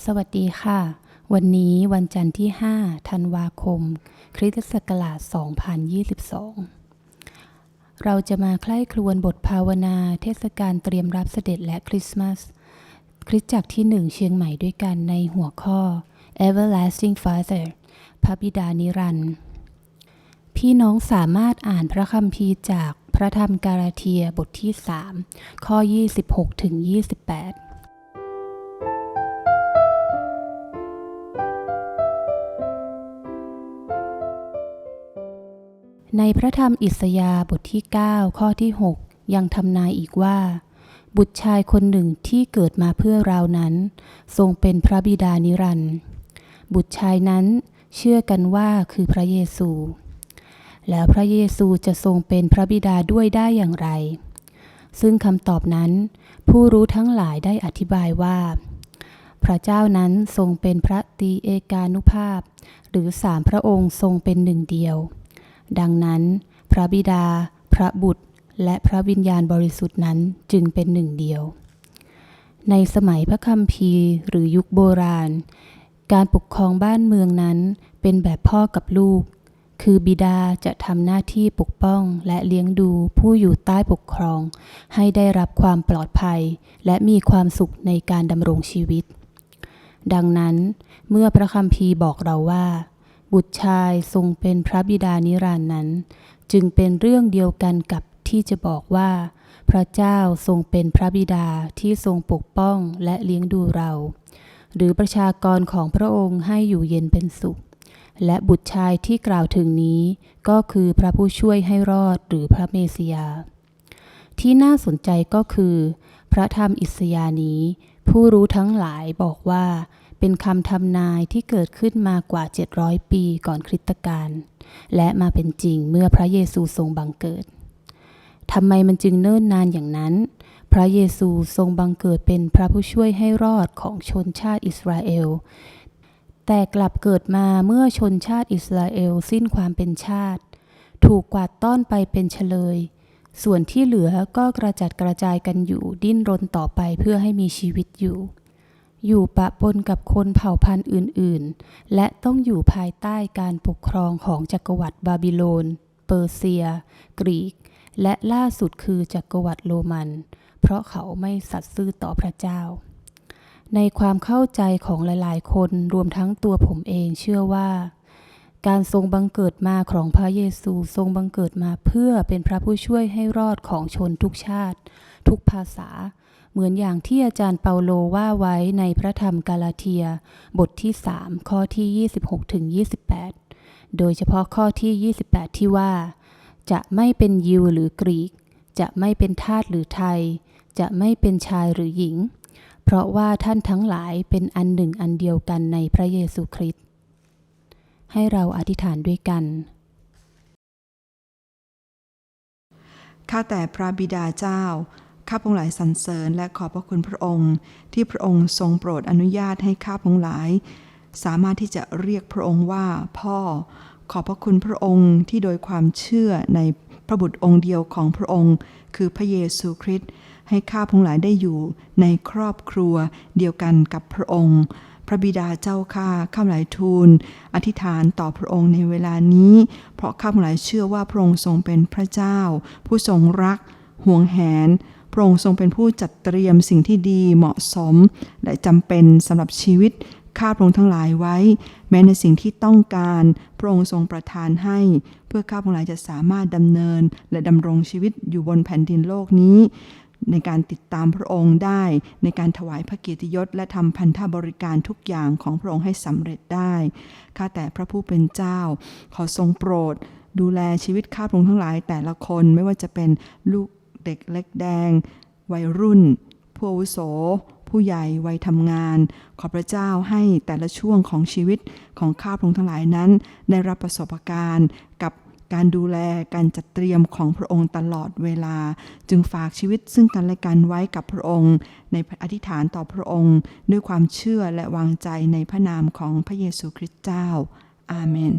สวัสดีค่ะ วันนี้วันจันทร์ที่ 5 ธันวาคม คริสตศักราช 2022 เราจะมาใคร่ครวญบทภาวนาเทศกาลเตรียมรับเสด็จและคริสต์มาส คริสตจักรที่หนึ่งเชียงใหม่ด้วยกันในหัวข้อ Everlasting Father พระบิดานิรันดร์พี่น้องสามารถอ่านพระคัมภีร์จากพระธรรมกาลาเทียบทที่ 3 ข้อ 26ถึง28 ในพระธรรมอิสยาห์บทที่ 9 ข้อที่ 6 ยังทำนายอีกว่า บุตรชายคนหนึ่งที่เกิดมาเพื่อเรานั้น ทรงเป็นพระบิดานิรันดร์บุตรชายนั้นเชื่อกันว่าคือพระเยซู แล้วพระเยซูจะทรงเป็นพระบิดาด้วยได้อย่างไร ซึ่งคำตอบนั้น ผู้รู้ทั้งหลายได้อธิบายว่า พระเจ้านั้นทรงเป็นพระตีเอกานุภาพ หรือสามพระองค์ทรงเป็นหนึ่งเดียว ดังนั้น พระบิดา พระบุตร และพระวิญญาณบริสุทธิ์นั้นจึงเป็นหนึ่งเดียว ในสมัยพระคัมภีร์หรือยุคโบราณ การปกครองบ้านเมืองนั้นเป็นแบบพ่อกับลูก คือบิดาจะทำหน้าที่ปกป้องและเลี้ยงดูผู้อยู่ใต้ปกครอง ให้ได้รับความปลอดภัย และมีความสุขในการดำรงชีวิต ดังนั้น เมื่อพระคัมภีร์บอกเราว่า บุตรชายทรงเป็นพระบิดานิรันดร์นั้น จึงเป็นเรื่องเดียวกันกับที่จะบอกว่า พระเจ้าทรงเป็นพระบิดาที่ทรงปกป้องและเลี้ยงดูเรา หรือประชากรของพระองค์ให้อยู่เย็นเป็นสุข และบุตรชายที่กล่าวถึงนี้ ก็คือพระผู้ช่วยให้รอดหรือพระเมสยา ที่น่าสนใจก็คือ พระธรรมอิสยาห์นี้ ผู้รู้ทั้งหลายบอกว่า เป็นคำทำนายที่เกิดขึ้นมากว่า 700 ปีก่อนคริสตกาลและมาเป็นจริงเมื่อพระเยซูทรงบังเกิดทำไมมันจึงเนิ่นนานอย่างนั้น พระเยซูทรงบังเกิดเป็นพระผู้ช่วยให้รอดของชนชาติอิสราเอล แต่กลับเกิดมาเมื่อชนชาติอิสราเอลสิ้นความเป็นชาติ ถูกกวาดต้อนไปเป็นเฉลย ส่วนที่เหลือก็กระจัดกระจายกันอยู่ดิ้นรนต่อไปเพื่อให้มีชีวิตอยู่ อยู่ปะปนกับคนเผ่าพันธุ์อื่นๆ และต้องอยู่ภายใต้การปกครองของจักรวรรดิบาบิโลน เปอร์เซีย กรีก และล่าสุดคือจักรวรรดิโรมัน เพราะเขาไม่สัตย์ซื่อต่อพระเจ้า ในความเข้าใจของหลายๆ คนรวมทั้งตัวผมเองเชื่อว่า การทรงบังเกิดมาของพระเยซูทรงบังเกิดมาเพื่อเป็นพระผู้ช่วยให้รอดของชนทุกชาติ ทุกภาษา เหมือนอย่างที่อาจารย์เปาโลว่าไว้ในพระธรรมกาลาเทีย บทที่ 3 ข้อที่ 26ถึง28 โดยเฉพาะข้อที่ 28 ที่ว่า จะไม่เป็นยิวหรือกรีก จะไม่เป็นทาสหรือไทย จะไม่เป็นชายหรือหญิง เพราะว่าท่านทั้งหลายเป็นอันหนึ่งอันเดียวกันในพระเยซูคริสต์ ให้เราอธิษฐานด้วยกัน ข้าแต่พระบิดาเจ้า ข้าพงหลายสรรเสริญและขอบพระคุณพระองค์ ที่พระองค์ทรงโปรดอนุญาตให้ข้าพงหลาย สามารถที่จะเรียกพระองค์ว่าพ่อ ขอบพระคุณพระองค์ที่โดยความเชื่อในพระบุตรองค์เดียวของพระองค์ คือพระเยซูคริสต์ให้ข้าพงหลายได้อยู่ในครอบครัวเดียวกันกับพระองค์ พระบิดาเจ้าข้าข้าหลายทูล อธิษฐานต่อพระองค์ในเวลานี้ เพราะข้าหลายเชื่อว่าพระองค์ทรงเป็นพระเจ้า ผู้ทรงรัก ห่วงแหน พระองค์ทรงเป็นผู้จัดเตรียมสิ่งที่ดีเหมาะสม และจำเป็นสำหรับชีวิตข้าพระองค์ทั้งหลายไว้ แม้ในสิ่งที่ต้องการ พระองค์ทรงประทานให้ เพื่อข้าพระองค์หลายจะสามารถดำเนิน และดำรงชีวิตอยู่บนแผ่นดินโลกนี้ ในการติดตามพระองค์ได้ ในการถวายพระเกียรติยศ และทำพันธบริการทุกอย่างของพระองค์ให้สำเร็จได้ข้าแต่พระผู้เป็นเจ้า ขอทรงโปรด ดูแลชีวิตข้าพระองค์ทั้งหลายแต่ละคนไม่ว่าจะเป็นลูกเด็กเล็กแดง วัยรุ่น ผู้อาวุโส ผู้ใหญ่วัยทำงาน ขอพระเจ้าให้แต่ละช่วงของชีวิตของข้าพระองค์ทั้งหลายนั้น ได้รับประสบการณ์กับ การดูแลการจัดเตรียมของพระองค์ตลอดเวลา จึงฝากชีวิตซึ่งกันและกันไว้กับพระองค์ ในอธิษฐานต่อพระองค์ ด้วยความเชื่อและวางใจในพระนามของพระเยซูคริสต์เจ้า อาเมน